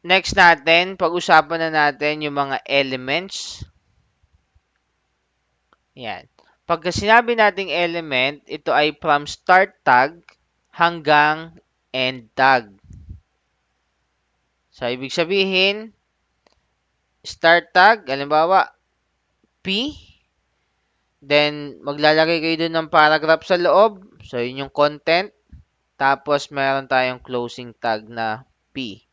next natin, pag-usapan na natin yung mga elements. Yan. Pagka sinabi nating element, ito ay from start tag hanggang end tag. So, ibig sabihin, start tag, halimbawa, P, then maglalagay kayo dun ng paragraph sa loob. So, yun yung content. Tapos, meron tayong closing tag na P.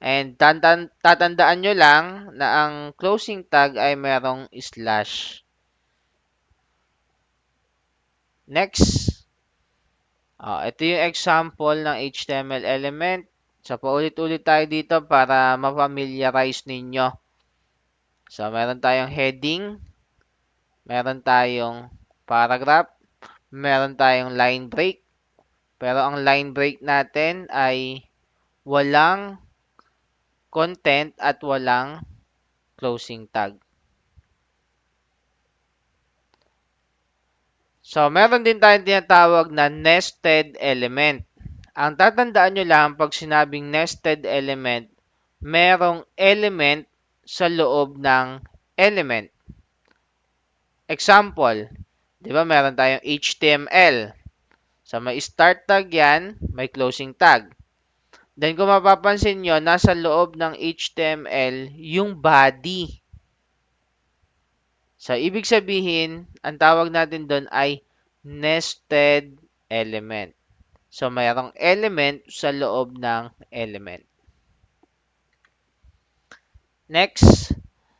And tatan tatandaan nyo lang na ang closing tag ay merong slash. Next. Uh, ito yung example ng HTML element. So, paulit-ulit tayo dito para ma-familiarize ninyo. So, meron tayong heading, meron tayong paragraph, meron tayong line break. Pero ang line break natin ay walang content at walang closing tag. So, meron din tayong tinatawag na nested element. Ang tatandaan nyo lang pag sinabing nested element, merong element sa loob ng element. Example, di ba meron tayong HTML. So, may start tag yan, may closing tag. Then, kung mapapansin nyo, nasa loob ng HTML yung body. So, ibig sabihin, ang tawag natin doon ay nested element. So, mayroong element sa loob ng element. Next,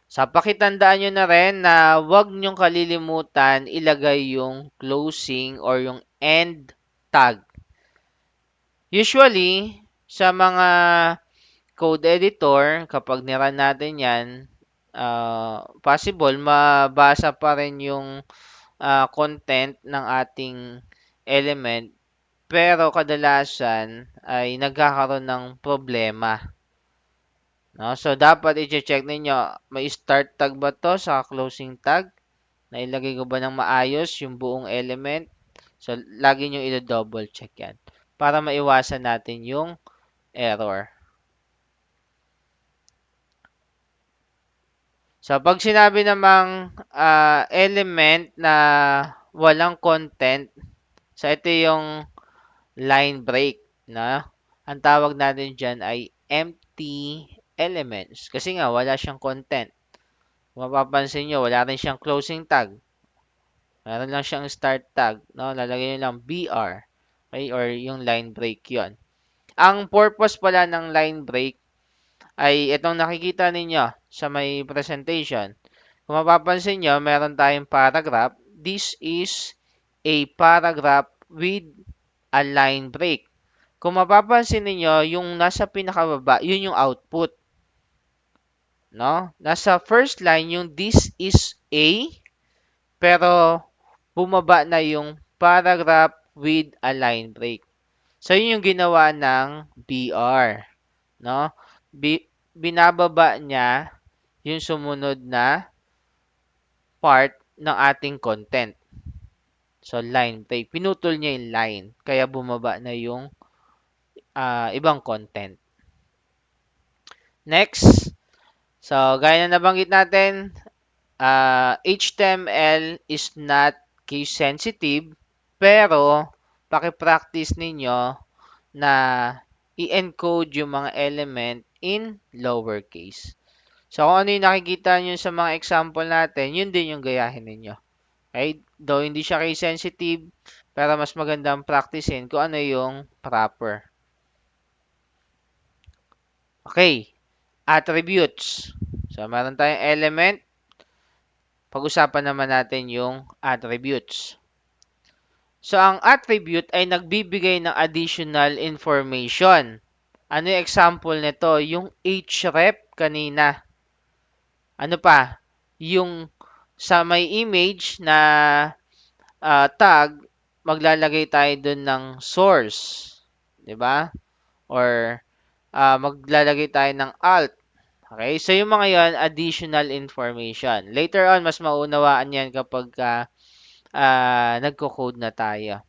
sa pakitandaan nyo na rin na huwag nyong kalilimutan ilagay yung closing or yung end tag. Usually, sa mga code editor, kapag niran natin yan, uh, possible mabasa pa rin yung uh, content ng ating element pero kadalasan ay nagkakaroon ng problema. No? So, dapat i-check ninyo, may start tag ba to sa closing tag? Nailagay ko ba ng maayos yung buong element? So, lagi nyo i-double check yan para maiwasan natin yung error. So, pag sinabi namang uh, element na walang content, so ito yung line break, na Ang tawag natin dyan ay empty elements. Kasi nga, wala siyang content. Kung mapapansin nyo, wala rin siyang closing tag. Meron lang siyang start tag. No? Lalagay nyo lang BR. Okay? Or yung line break yon Ang purpose pala ng line break ay itong nakikita ninyo sa may presentation. Kung mapapansin nyo, meron tayong paragraph. This is a paragraph with a line break. Kung mapapansin niyo yung nasa pinakababa, yun yung output. No? Nasa first line, yung this is a, pero bumaba na yung paragraph with a line break. So, yun yung ginawa ng BR. No? B binababa niya yung sumunod na part ng ating content. So, line break. Pinutol niya yung line. Kaya bumaba na yung uh, ibang content. Next. So, gaya na nabanggit natin, uh, HTML is not case sensitive, pero paki-practice ninyo na i-encode yung mga element in lowercase. So, kung ano yung nakikita nyo sa mga example natin, yun din yung gayahin ninyo. Okay? Though hindi siya case sensitive, pero mas magandang practicein kung ano yung proper. Okay. Attributes. So, meron tayong element. Pag-usapan naman natin yung attributes. So, ang attribute ay nagbibigay ng additional information. Ano yung example nito? Yung href kanina. Ano pa? Yung sa may image na uh, tag, maglalagay tayo dun ng source. ba? Or uh, maglalagay tayo ng alt. Okay? So, yung mga yon additional information. Later on, mas maunawaan yan kapag uh, uh, nagko-code na tayo.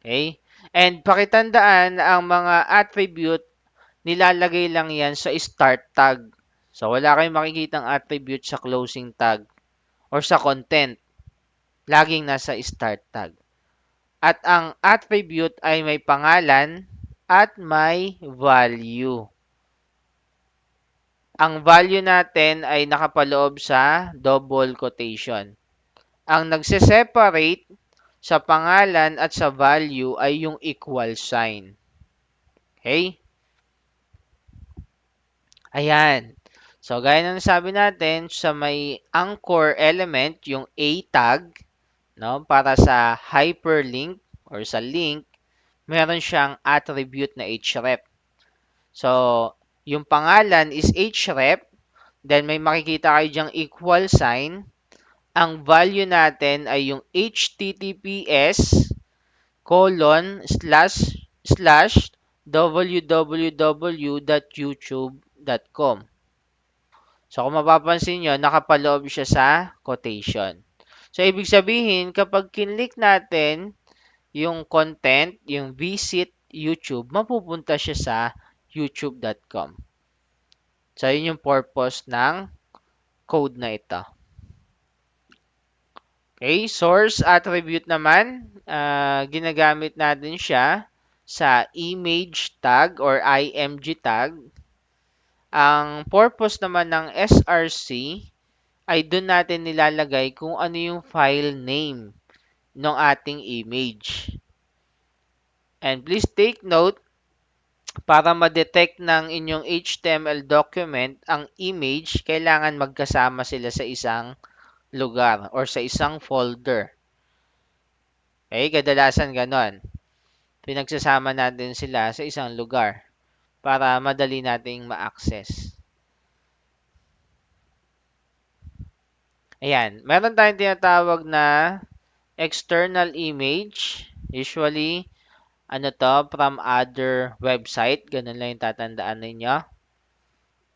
Okay? And pakitandaan ang mga attribute nilalagay lang yan sa start tag. So, wala kayong makikitang attribute sa closing tag or sa content. Laging nasa start tag. At ang attribute ay may pangalan at may value. Ang value natin ay nakapaloob sa double quotation. Ang nagse-separate sa pangalan at sa value ay yung equal sign. Okay? Ayan. So, gaya ng sabi natin, sa may anchor element, yung A tag, no, para sa hyperlink or sa link, meron siyang attribute na href. So, yung pangalan is href, then may makikita kayo diyang equal sign. Ang value natin ay yung https colon slash slash www.youtube.com. So, kung mapapansin nyo, nakapaloob siya sa quotation. So, ibig sabihin, kapag kinlik natin yung content, yung visit YouTube, mapupunta siya sa youtube.com. So, yun yung purpose ng code na ito. Okay, source attribute naman, uh, ginagamit natin siya sa image tag or img tag. Ang purpose naman ng SRC ay doon natin nilalagay kung ano yung file name ng ating image. And please take note, para ma-detect ng inyong HTML document ang image, kailangan magkasama sila sa isang lugar or sa isang folder. Okay, kadalasan ganon. Pinagsasama natin sila sa isang lugar para madali nating ma-access. Ayan, meron tayong tinatawag na external image. Usually, ano to, from other website. Ganun lang yung tatandaan ninyo.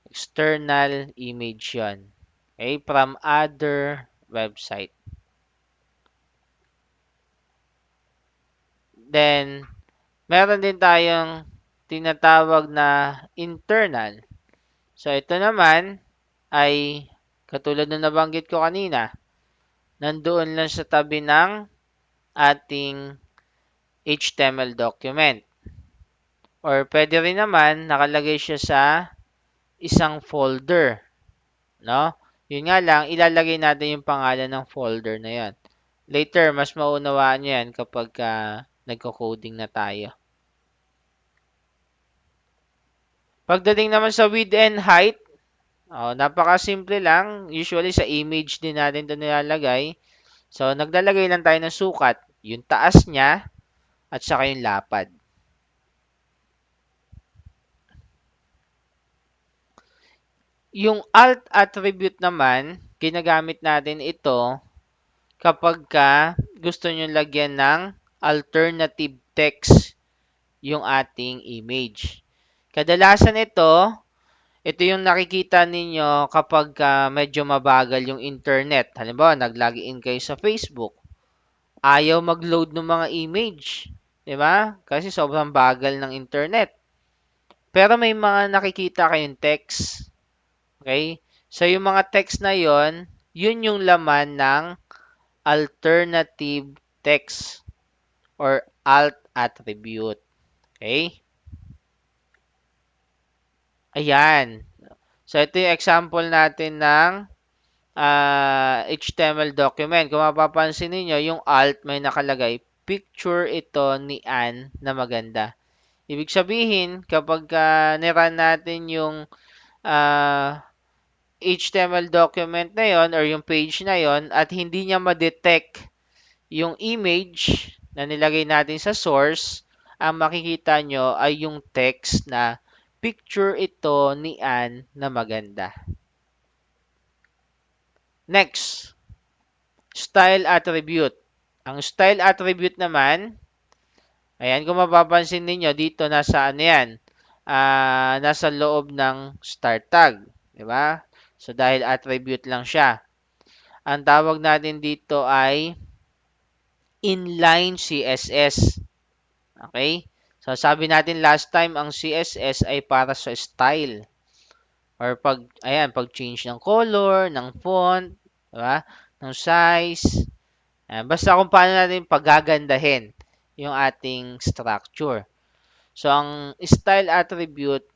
External image yon. Okay, from other website. Then, meron din tayong tinatawag na internal. So, ito naman ay katulad na nabanggit ko kanina. Nandoon lang sa tabi ng ating HTML document. Or pwede rin naman nakalagay siya sa isang folder. No? Yun nga lang, ilalagay natin yung pangalan ng folder na yan. Later, mas maunawaan nyo yan kapag uh, nagko-coding na tayo. Pagdating naman sa width and height, oh, napaka-simple lang. Usually sa image din natin ito nilalagay. So, naglalagay lang tayo ng sukat. Yung taas niya at saka yung lapad. Yung alt attribute naman, ginagamit natin ito kapag ka gusto nyo lagyan ng alternative text yung ating image. Kadalasan ito, ito yung nakikita ninyo kapag uh, medyo mabagal yung internet. Halimbawa, nag-login kayo sa Facebook. Ayaw mag-load ng mga image. Di ba? Kasi sobrang bagal ng internet. Pero may mga nakikita kayong text Okay? So, yung mga text na yon, yun yung laman ng alternative text or alt attribute. Okay? Ayan. So, ito yung example natin ng uh, ah, HTML document. Kung mapapansin niyo yung alt may nakalagay, picture ito ni Anne na maganda. Ibig sabihin, kapag uh, niran natin yung uh, HTML document na yon or yung page na yon at hindi niya ma-detect yung image na nilagay natin sa source, ang makikita nyo ay yung text na picture ito ni Anne na maganda. Next, style attribute. Ang style attribute naman, ayan kung mapapansin niyo dito nasa ano yan, uh, nasa loob ng start tag. Di ba? So, dahil attribute lang siya. Ang tawag natin dito ay inline CSS. Okay? So, sabi natin last time, ang CSS ay para sa style. Or pag, ayan, pag change ng color, ng font, diba? ng size. Ayan, basta kung paano natin pagagandahin yung ating structure. So, ang style attribute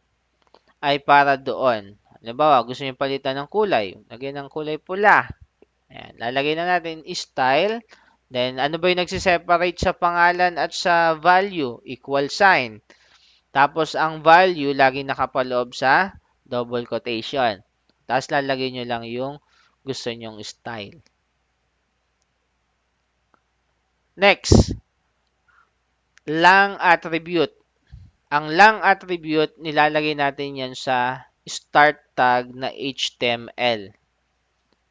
ay para doon. Halimbawa, gusto niyo palitan ng kulay. Lagyan ng kulay pula. Ayan, lalagay na natin style. Then, ano ba yung nagsiseparate sa pangalan at sa value? Equal sign. Tapos, ang value, laging nakapaloob sa double quotation. Tapos, lalagay nyo lang yung gusto nyong style. Next, lang attribute. Ang lang attribute, nilalagay natin yan sa start tag na HTML.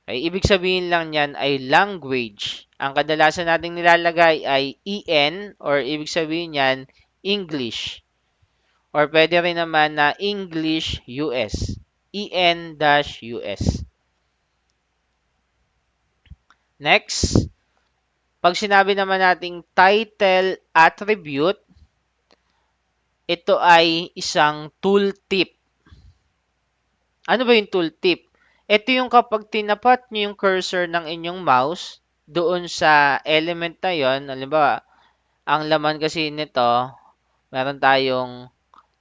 Okay, ibig sabihin lang niyan ay language. Ang kadalasan nating nilalagay ay EN or ibig sabihin niyan English. Or pwede rin naman na English US. EN-US. Next, pag sinabi naman nating title attribute, ito ay isang tooltip. Ano ba yung tooltip? Ito yung kapag tinapat nyo yung cursor ng inyong mouse doon sa element na yon, halimbawa, ang laman kasi nito, meron tayong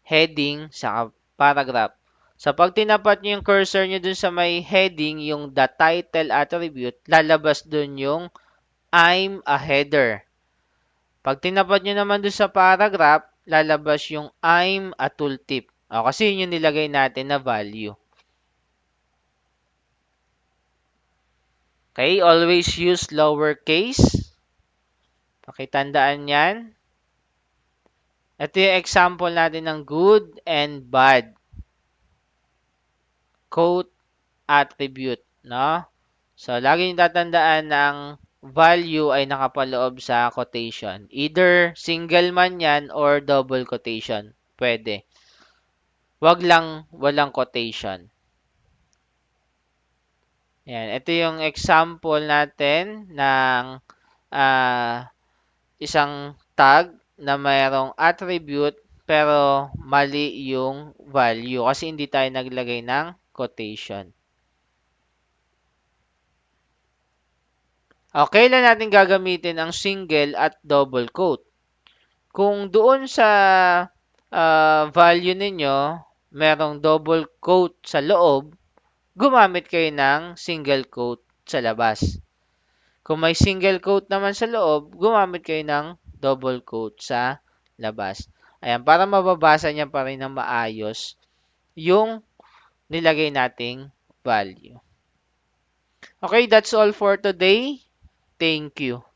heading sa paragraph. Sa pag tinapat nyo yung cursor nyo dun sa may heading, yung the title attribute, lalabas dun yung I'm a header. Pag tinapat nyo naman dun sa paragraph, lalabas yung I'm a tooltip. O, kasi yun yung nilagay natin na value. Okay, always use lowercase. Pakitandaan yan. Ito yung example natin ng good and bad. Quote attribute, no? So, lagi yung tatandaan ng value ay nakapaloob sa quotation. Either single man yan or double quotation. Pwede. Wag lang walang quotation. Yan. Ito yung example natin ng uh, isang tag na mayroong attribute pero mali yung value kasi hindi tayo naglagay ng quotation. Okay lang natin gagamitin ang single at double quote. Kung doon sa uh, value ninyo, merong double quote sa loob, gumamit kayo ng single quote sa labas. Kung may single quote naman sa loob, gumamit kayo ng double quote sa labas. Ayan, para mababasa niya pa rin ng maayos yung nilagay nating value. Okay, that's all for today. Thank you.